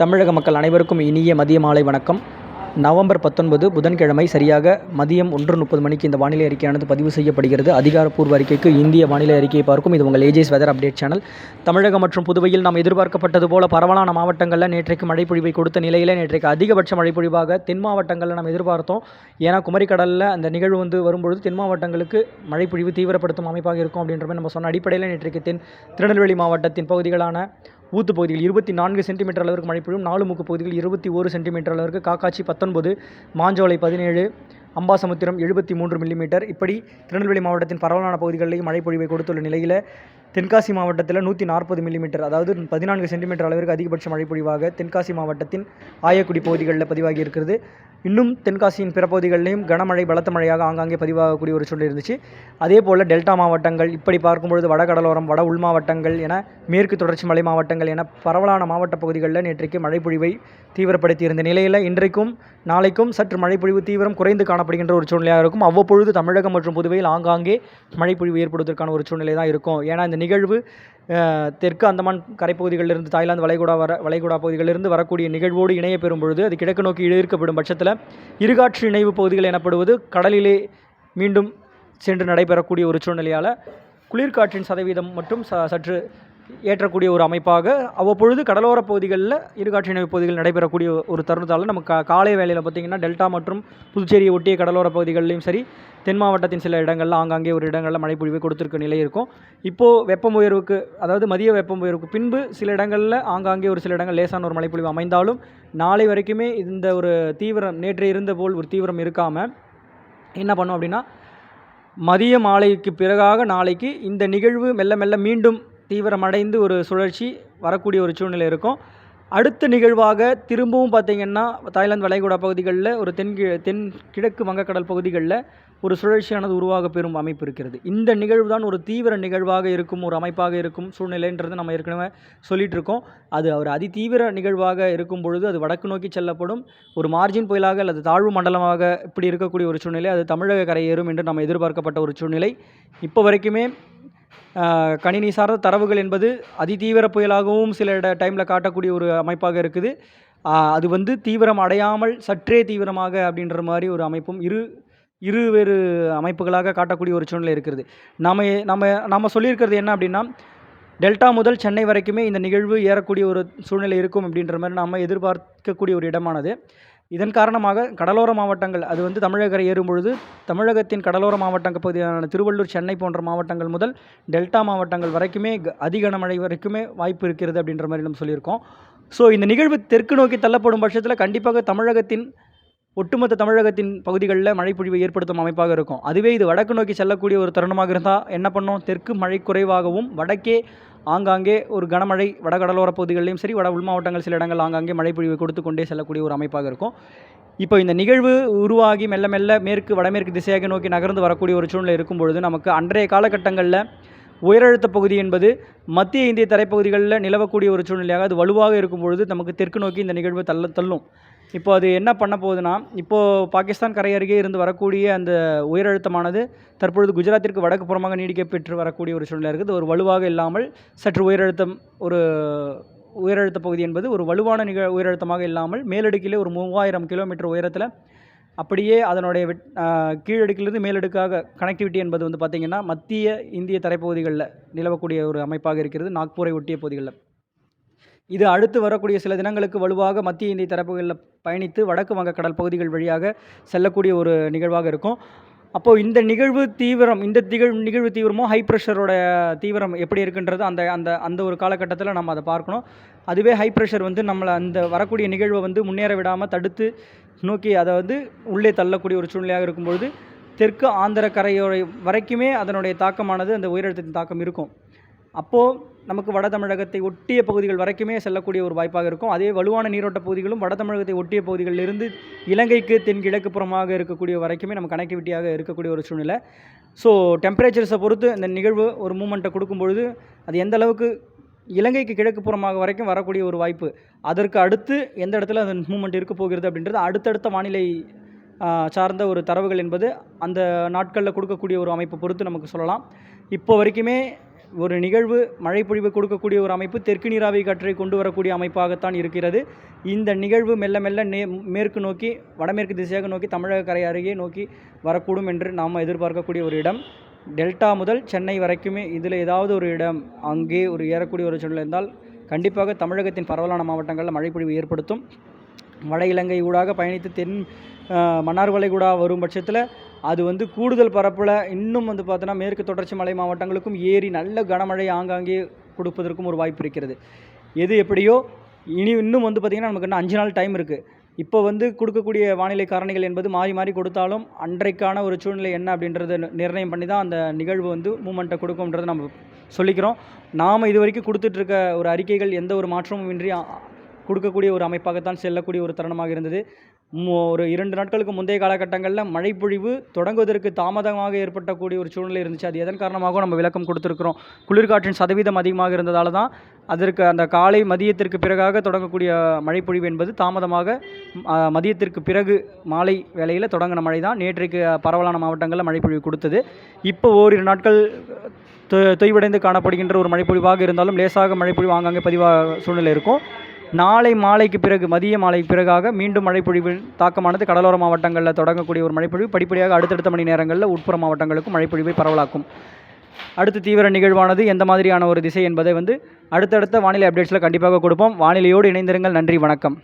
தமிழக மக்கள் அனைவருக்கும் இனிய மதிய மாலை வணக்கம். நவம்பர் பத்தொன்பது புதன்கிழமை சரியாக மதியம் ஒன்று முப்பது மணிக்கு இந்த வானிலை அறிக்கையானது பதிவு செய்யப்படுகிறது. அதிகாரப்பூர்வ அறிக்கைக்கு இந்திய வானிலை அறிக்கையை பார்க்கும் இது உங்கள் AJ's weather update channel Tamilagam மற்றும் புதுவையில் நாம் எதிர்பார்க்கப்பட்டது போல பரவலான மாவட்டங்களில் நேற்றைக்கு மழைப்பொழிவை கொடுத்த நிலையில் நேற்றைக்கு அதிகபட்ச மழைப்பொழிவாக தென் மாவட்டங்களில் நாம் எதிர்பார்த்தோம். ஏன்னா குமரிக்கடலில் அந்த நிகழ்வு வந்து வரும்பொழுது தென் மாவட்டங்களுக்கு மழைப்பொழிவு தீவிரப்படுத்தும் அமைப்பாக இருக்கும் அப்படின்ற மாதிரி நம்ம சொன்ன அடிப்படையில் நேற்றைக்கு தென் திருநெல்வேலி மாவட்டத்தின் பகுதிகளான ஊத்து பகுதியில் இருபத்தி நான்கு சென்டிமீட்டர் அளவிற்கு மழை பெய்யும் நாலுமுக்கு பகுதியில் இருபத்தி ஒரு சென்டிமீட்டர் அளவிற்கு காக்காட்சி பத்தொன்பது மாஞ்சோலை பதினேழு அம்பாசமுத்திரம் எழுபத்தி மூன்று மில்லிமீட்டர். இப்படி திருநெல்வேலி மாவட்டத்தின் பரவலான பகுதிகளிலேயும் மழை பொழிவை கொடுத்துள்ள நிலையில் தென்காசி மாவட்டத்தில் நூற்றி நாற்பது மில்லிமீட்டர் அதாவது பதினான்கு சென்டிமீட்டர் அளவிற்கு அதிகபட்ச மழை பொழிவாக தென்காசி மாவட்டத்தின் ஆயக்குடி பகுதிகளில் பதிவாகி இருக்கிறது. இன்னும் தென்காசியின் பிற பகுதிகளிலையும் கனமழை பலத்த மழையாக ஆங்காங்கே பதிவாகக்கூடிய ஒரு சூழ்நிலை இருந்துச்சு. அதே போல் டெல்டா மாவட்டங்கள் இப்படி பார்க்கும்பொழுது வடகடலோரம் வட உள் மாவட்டங்கள் என மேற்கு தொடர்ச்சி மலை மாவட்டங்கள் என பரவலான மாவட்ட பகுதிகளில் நேற்றைக்கு மழைப்பொழிவை தீவிரப்படுத்தியிருந்த நிலையில் இன்றைக்கும் நாளைக்கும் சற்று மழைப்பொழிவு தீவிரம் குறைந்து காணப்படுகின்ற ஒரு சூழ்நிலையாக இருக்கும். அவ்வப்பொழுது தமிழகம் மற்றும் புதுவையில் ஆங்காங்கே மழைப்பொழிவு ஏற்படுவதற்கான ஒரு சூழ்நிலை தான் இருக்கும். ஏன்னா இந்த நிகழ்வு தெற்கு அந்தமான் கரைப்பகுதிகளிலிருந்து தாய்லாந்து வளைகுடா வர வளைகுடா பகுதிகளிலிருந்து வரக்கூடிய நிகழ்வோடு இணைய பெறும் பொழுது அது கிழக்கு நோக்கி இழுக்கப்படும் பட்சத்தில் இருகாற்று இணைவு பகுதிகள் எனப்படுவது கடலிலே மீண்டும் சென்று நடைபெறக்கூடிய ஒரு சூழ்நிலையால் குளிர்காற்றின் சதவீதம் மட்டும் ச சற்று ஏற்றக்கூடிய ஒரு அமைப்பாக அவ்வப்பொழுது கடலோர பகுதிகளில் இருகாட்சி இணைவு பகுதிகள் நடைபெறக்கூடிய ஒரு தருணத்தால் நம்ம கா காலை வேளையில் பார்த்திங்கன்னா டெல்டா மற்றும் புதுச்சேரியை ஒட்டிய கடலோர பகுதிகளிலும் சரி தென் மாவட்டத்தின் சில இடங்களில் ஆங்காங்கே ஒரு இடங்களில் மழைப்பொழிவு கொடுத்துருக்க நிலை இருக்கும். இப்போது வெப்பம் உயர்வுக்கு அதாவது மதிய வெப்பம் உயர்வுக்கு பின்பு சில இடங்களில் ஆங்காங்கே ஒரு சில இடங்கள் லேசான ஒரு மழைப்பொழிவு அமைந்தாலும் நாளை வரைக்குமே இந்த ஒரு தீவிரம் நேற்று இருந்த போல் ஒரு தீவிரம் இருக்காமல் என்ன பண்ணோம் அப்படின்னா மதிய மாலைக்கு பிறகாக நாளைக்கு இந்த நிகழ்வு மெல்ல மெல்ல மீண்டும் தீவிரமடைந்து ஒரு சுழற்சி வரக்கூடிய ஒரு சூழ்நிலை இருக்கும். அடுத்த நிகழ்வாக திரும்பவும் பார்த்திங்கன்னா தாய்லாந்து வளைகுடா பகுதிகளில் ஒரு தென்கி தென் கிழக்கு வங்கக்கடல் பகுதிகளில் ஒரு சுழற்சியானது உருவாக பெறும் அமைப்பு இருக்கிறது. இந்த நிகழ்வு தான் ஒரு தீவிர நிகழ்வாக இருக்கும் ஒரு அமைப்பாக இருக்கும் சூழ்நிலைன்றது நம்ம ஏற்கனவே சொல்லிகிட்டு இருக்கோம் அது ஒரு அதிதீவிர நிகழ்வாக இருக்கும் பொழுது அது வடக்கு நோக்கி செல்லப்படும். ஒரு மார்ஜின் புயலாக அல்லது தாழ்வு மண்டலமாக இப்படி இருக்கக்கூடிய ஒரு சூழ்நிலை அது தமிழக கரையேறும் என்று நம்ம எதிர்பார்க்கப்பட்ட ஒரு சூழ்நிலை. இப்போ வரைக்குமே கணினி சார்ந்த தரவுகள் என்பது அதிதீவிர புயலாகவும் சில இட டைமில் காட்டக்கூடிய ஒரு அமைப்பாக இருக்குது. அது வந்து தீவிரம் அடையாமல் சற்றே தீவிரமாக அப்படின்ற மாதிரி ஒரு அமைப்பும் இரு இரு வேறு அமைப்புகளாக காட்டக்கூடிய ஒரு சூழ்நிலை இருக்கிறது. நம்ம நம்ம நம்ம சொல்லியிருக்கிறது என்ன அப்படின்னா டெல்டா முதல் சென்னை வரைக்குமே இந்த நிகழ்வு ஏறக்கூடிய ஒரு சூழ்நிலை இருக்கும் அப்படின்ற மாதிரி நம்ம எதிர்பார்க்கக்கூடிய ஒரு இடமானது. இதன் காரணமாக கடலோர மாவட்டங்கள் அது வந்து தமிழகரை ஏறும் பொழுது தமிழகத்தின் கடலோர மாவட்டங்கள் பகுதியான திருவள்ளூர் சென்னை போன்ற மாவட்டங்கள் முதல் டெல்டா மாவட்டங்கள் வரைக்குமே க- கனமழை வரைக்குமே வாய்ப்பு இருக்கிறது அப்படின்ற மாதிரி நம்ம சொல்லியிருக்கோம். ஸோ இந்த நிகழ்வு தெற்கு நோக்கி தள்ளப்படும் பட்சத்தில் கண்டிப்பாக தமிழகத்தின் ஒட்டுமொத்த தமிழகத்தின் பகுதிகளில் மழைப்பொழிவை ஏற்படுத்தும் அமைப்பாக இருக்கும். அதுவே இது வடக்கு நோக்கி செல்லக்கூடிய ஒரு தருணமாக இருந்தால் என்ன பண்ணோம்? தெற்கு மழை குறைவாகவும் வடக்கே ஆங்காங்கே ஒரு கனமழை வடகடலோர பகுதிகளிலும் சரி வட உள் மாவட்டங்கள் சில இடங்கள் ஆங்காங்கே மழைப்பொழிவை கொடுத்து கொண்டே செல்லக்கூடிய ஒரு அமைப்பாக இருக்கும். இப்போ இந்த நிகழ்வு உருவாகி மெல்ல மெல்ல மேற்கு வடமேற்கு திசையாக நோக்கி நகர்ந்து வரக்கூடிய ஒரு சூழ்நிலை இருக்கும் பொழுது நமக்கு அன்றைய காலகட்டங்களில் உயரழுத்த பகுதி என்பது மத்திய இந்திய தரைப்பகுதிகளில் நிலவக்கூடிய ஒரு சூழ்நிலையாக அது வலுவாக இருக்கும் பொழுது நமக்கு தெற்கு நோக்கி இந்த நிகழ்வு தள்ள தள்ளும். இப்போ அது என்ன பண்ண போகுதுன்னா இப்போது பாகிஸ்தான் கரை அருகே இருந்து வரக்கூடிய அந்த உயரழுத்தமானது தற்பொழுது குஜராத்திற்கு வடக்கு புறமாக நீடிக்கப்பெற்று வரக்கூடிய ஒரு சூழ்நிலை இருக்குது. ஒரு வலுவாக இல்லாமல் சற்று உயரழுத்தம் ஒரு உயரழுத்த பகுதி என்பது ஒரு வலுவான நிக உயரழுத்தமாக இல்லாமல் மேலடுக்கிலே ஒரு மூவாயிரம் கிலோமீட்டர் உயரத்தில் அப்படியே அதனுடைய வெட் கீழடுக்கிலிருந்து மேலடுக்காக கனெக்டிவிட்டி என்பது வந்து பார்த்திங்கன்னா மத்திய இந்திய தரைப்பகுதிகளில் நிலவக்கூடிய ஒரு அமைப்பாக இருக்கிறது. நாக்பூரை ஒட்டிய பகுதிகளில். இது அடுத்து வரக்கூடிய சில தினங்களுக்கு வலுவாக மத்திய இந்திய தரப்புகளில் பயணித்து வடக்கு வங்கக்கடல் பகுதிகள் வழியாக செல்லக்கூடிய ஒரு நிகழ்வாக இருக்கும். அப்போது இந்த நிகழ்வு தீவிரம் இந்த திகழ் நிகழ்வு தீவிரமோ ஹை ப்ரெஷரோட தீவிரம் எப்படி இருக்குன்றது அந்த அந்த அந்த ஒரு காலகட்டத்தில் நம்ம அதை பார்க்கணும். அதுவே ஹை ப்ரெஷர் வந்து நம்மளை அந்த வரக்கூடிய நிகழ்வை வந்து முன்னேற விடாமல் தடுத்து நோக்கி அதை வந்து உள்ளே தள்ளக்கூடிய ஒரு சூழ்நிலையாக இருக்கும்பொழுது தெற்கு ஆந்திர கரையோரை வரைக்குமே அதனுடைய தாக்கமானது அந்த உயிரிழத்தின் தாக்கம் இருக்கும். அப்போது நமக்கு வட தமிழகத்தை ஒட்டிய பகுதிகள் வரைக்குமே செல்லக்கூடிய ஒரு வாய்ப்பாக இருக்கும். அதே வலுவான நீரோட்ட பகுதிகளும் வட தமிழகத்தை ஒட்டிய பகுதிகளிலிருந்து இலங்கைக்கு தென்கிழக்கு புறமாக இருக்கக்கூடிய வரைக்குமே நம்ம கனெக்டிவிட்டியாக இருக்கக்கூடிய ஒரு சூழ்நிலை. ஸோ டெம்பரேச்சர்ஸை பொறுத்து இந்த நிகழ்வு ஒரு மூமெண்ட்டை கொடுக்கும் பொழுது அது எந்த அளவுக்கு இலங்கைக்கு கிழக்கு புறமாக வரைக்கும் வரக்கூடிய ஒரு வாய்ப்பு அதற்கு அடுத்து எந்த இடத்துல அந்த மூமெண்ட் இருக்க போகிறது அப்படின்றது அடுத்தடுத்த வானிலை சார்ந்த ஒரு தரவுகள் என்பது அந்த நாட்களில் கொடுக்கக்கூடிய ஒரு அமைப்பை பொறுத்து நமக்கு சொல்லலாம். இப்போ வரைக்குமே ஒரு நிகழ்வு மழைப்பொழிவு கொடுக்கக்கூடிய ஒரு அமைப்பு தெற்கு நீராவி காற்றை கொண்டு வரக்கூடிய அமைப்பாகத்தான் இருக்கிறது. இந்த நிகழ்வு மெல்ல மெல்ல நே மேற்கு நோக்கி வடமேற்கு திசையாக நோக்கி தமிழக கரை அருகே நோக்கி வரக்கூடும் என்று நாம் எதிர்பார்க்கக்கூடிய ஒரு இடம். டெல்டா முதல் சென்னை வரைக்குமே இதில் ஏதாவது ஒரு இடம் அங்கே ஒரு ஏறக்கூடிய ஒரு சூழ்நிலை இருந்தால் கண்டிப்பாக தமிழகத்தின் பரவலான மாவட்டங்களில் மழைப்பொழிவு ஏற்படுத்தும். வட இலங்கை ஊடாக பயணித்து தென் மன்னார்வளை கூட வரும் பட்சத்தில் அது வந்து கூடுதல் பரப்பில் இன்னும் வந்து பார்த்தோன்னா மேற்கு தொடர்ச்சி மலை மாவட்டங்களுக்கும் ஏறி நல்ல கனமழை ஆங்காங்கே கொடுப்பதற்கும் ஒரு வாய்ப்பு இருக்கிறது. எது எப்படியோ இனி இன்னும் வந்து பார்த்திங்கன்னா நமக்கு இன்னும் அஞ்சு நாள் டைம் இருக்குது இப்போ வந்து கொடுக்கக்கூடிய வானிலை காரணிகள் என்பது மாறி மாறி கொடுத்தாலும் அன்றைக்கான ஒரு சூழ்நிலை என்ன அப்படின்றத நிர்ணயம் பண்ணி தான் அந்த நிகழ்வு வந்து மூமெண்ட்டை கொடுக்கும்ன்றதை நம்ம சொல்லிக்கிறோம். நாம் இது வரைக்கும் கொடுத்துட்ருக்க ஒரு அறிக்கைகள் எந்த ஒரு மாற்றமும் இன்றி கொடுக்கக்கூடிய ஒரு அமைப்பாகத்தான் செல்லக்கூடிய ஒரு தருணமாக இருந்தது. ஒரு இரண்டு நாட்களுக்கு முந்தைய காலகட்டங்களில் மழைப்பொழிவு தொடங்குவதற்கு தாமதமாக ஏற்பட்டக்கூடிய ஒரு சூழ்நிலை இருந்துச்சு. அது எதன் காரணமாகவும் நம்ம விளக்கம் கொடுத்துருக்குறோம். குளிர்காற்றின் சதவீதம் அதிகமாக இருந்ததால் தான் அதற்கு அந்த காலை மதியத்திற்கு பிறகாக தொடங்கக்கூடிய மழைப்பொழிவு என்பது தாமதமாக மதியத்திற்கு பிறகு மாலை வேளையில் தொடங்கின மழை தான். நேற்றைக்கு பரவலான மாவட்டங்களில் மழைப்பொழிவு கொடுத்தது. இப்போ ஓரிரு நாட்கள் தொ- தொய்வடைந்து காணப்படுகின்ற ஒரு மழைப்பொழிவாக இருந்தாலும் லேசாக மழைப்பொழிவு ஆங்காங்கே பதிவாக சூழ்நிலை இருக்கும். நாளை மாலைக்கு பிறகு மதிய மாலைக்கு பிறகாக மீண்டும் மழைப்பொழிவு தாக்கமானது கடலோர மாவட்டங்களில் தொடங்கக்கூடிய ஒரு மழைப்பொழிவு. படிப்படியாக அடுத்தடுத்த மணி நேரங்களில் உட்புற மாவட்டங்களுக்கும் மழைப்பொழிவை பரவலாக்கும். அடுத்த தீவிர நிகழ்வானது எந்த மாதிரியான ஒரு திசை என்பதை வந்து அடுத்தடுத்த வானிலை அப்டேட்ஸில் கண்டிப்பாக கொடுப்போம். வானிலையோடு இணைந்திருங்கள். நன்றி. வணக்கம்.